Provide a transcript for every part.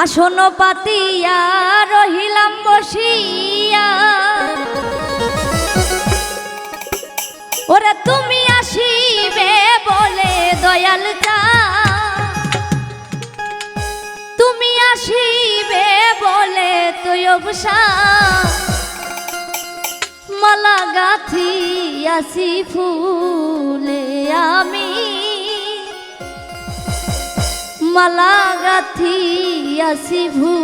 আসন পাতিয়া রহিলাম বসিয়া। ওরে তুমি আসিবে বলে দয়াল চা। তুমি আসিবে বলে তুই অবসা। মালা গাথি আসি ফুল মালা গাথি আসিভূ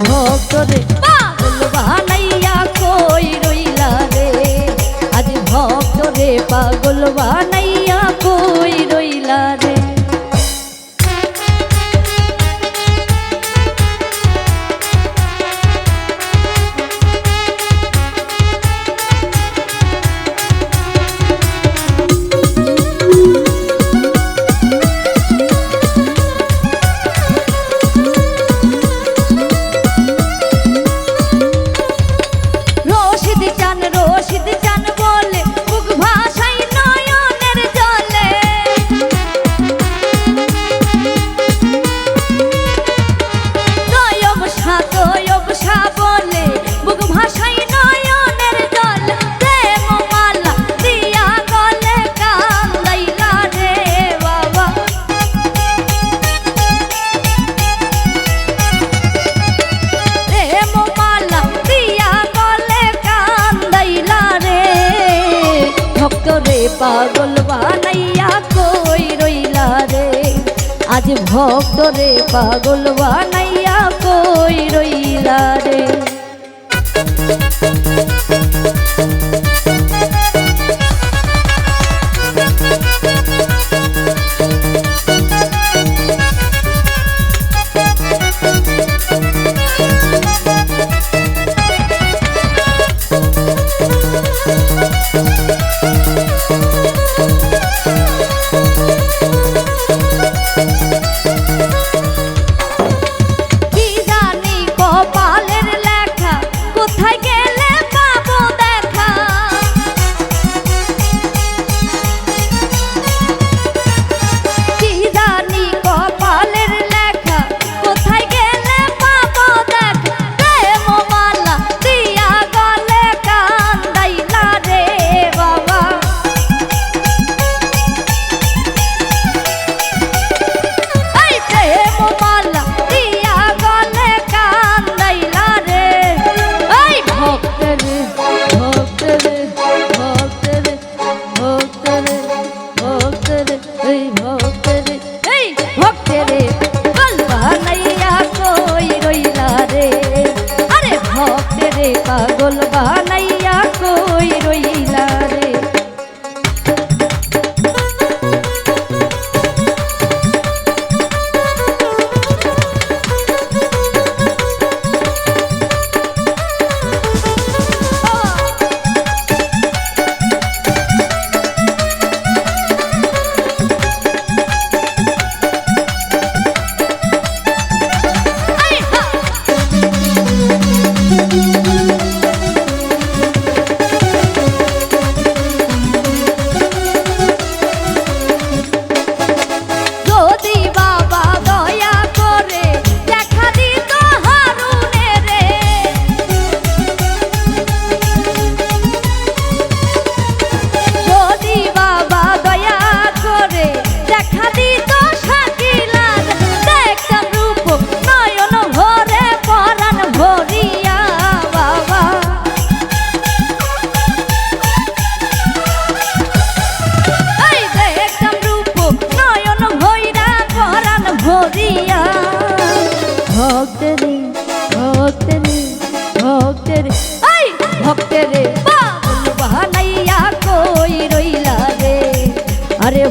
ভক্ত রে বানাইয়া কই রইলা রে? আজ ভক্ত রে পাগল বানাইয়া পাগল বানাইয়া কই রইলা রে? আজ ভক্ত রে পাগল বানাইয়া কই রইলা রে?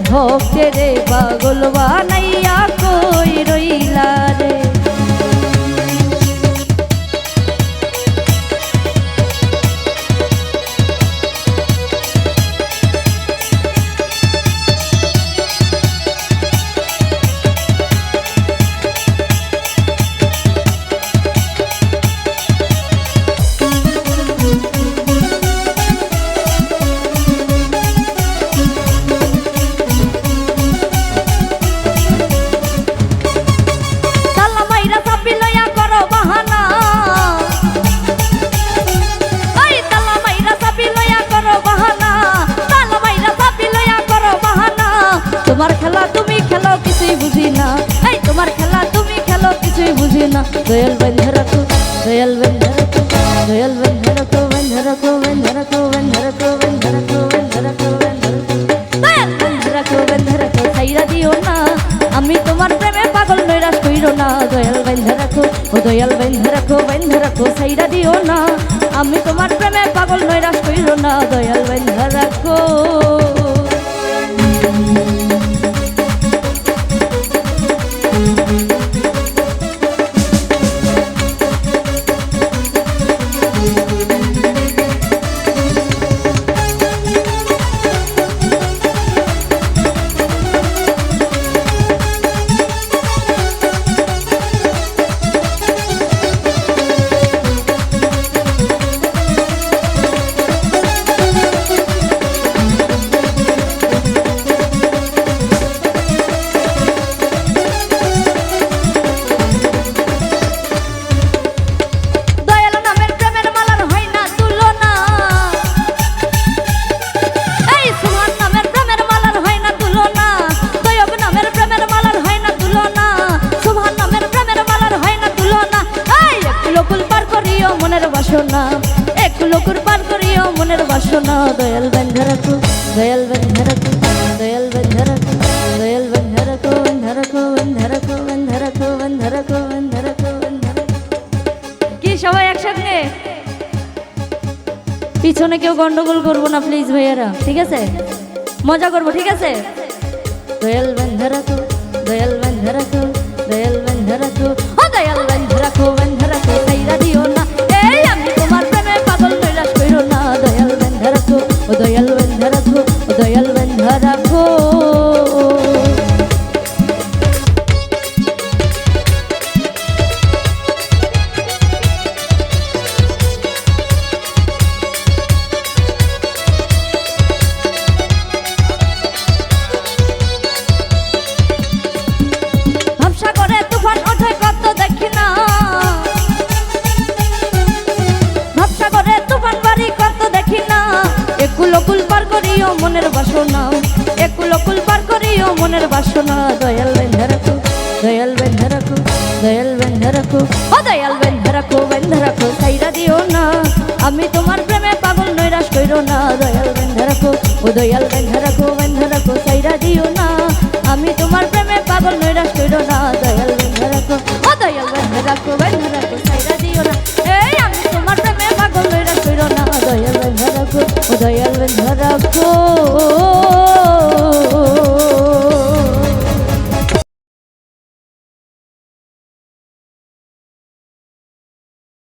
भक्त रे पागल बनाइया ದಯಲ್ ವಂಧರಕು ದಯಲ್ ವಂಧರಕು ದಯಲ್ ವಂಧರಕು ವಂಧರಕು ವಂಧರಕು ವಂಧರಕು ವಂಧರಕು ವಂಧರಕು ವಂಧರಕು ವಂಧರಕು সাইরা দিও না আমি তোমার প্রেমে পাগল নৈরাশ কইরো না দয়াল বাইন্ধা রাখো ও দয়াল বাইন্ধা রাখো বাইন্ধা রাখো সাইরা দিও না আমি তোমার প্রেমে পাগল নৈরাশ কইরো না দয়াল বাইন্ধা রাখো পিছনে কেউ গন্ডগোল করব না প্লিজ ভাইয়ারা, ঠিক আছে? মজা করব, ঠিক আছে? দয়াল বন্ধ রাখো, দয়াল বন্ধ রাখো, দয়াল বন্ধ রাখো দয়াল বন্ধ রাখো। রাখো ও দয়াল বেঁধে রাখো বেঁধে রাখো সাইরা দিও না। আমি তোমার প্রেমে পাগল নৈরাশ কইরো না। দয়াল বেঁধে রাখো, ও দয়াল বেঁধে রাখো বেঁধে রাখো সাইরা দিও না। আমি তোমার প্রেমে পাগল নৈরাশ কইরো না। দয়াল বেঁধে রাখো ও দয়াল বেঁধে রাখো বেঁধে রাখো সাইরা দিও না। এই, আমি তোমার প্রেমে পাগল নৈরাশ কইরো না। দয়াল বেঁধে রাখো, ও দয়াল বেঁধে রাখো।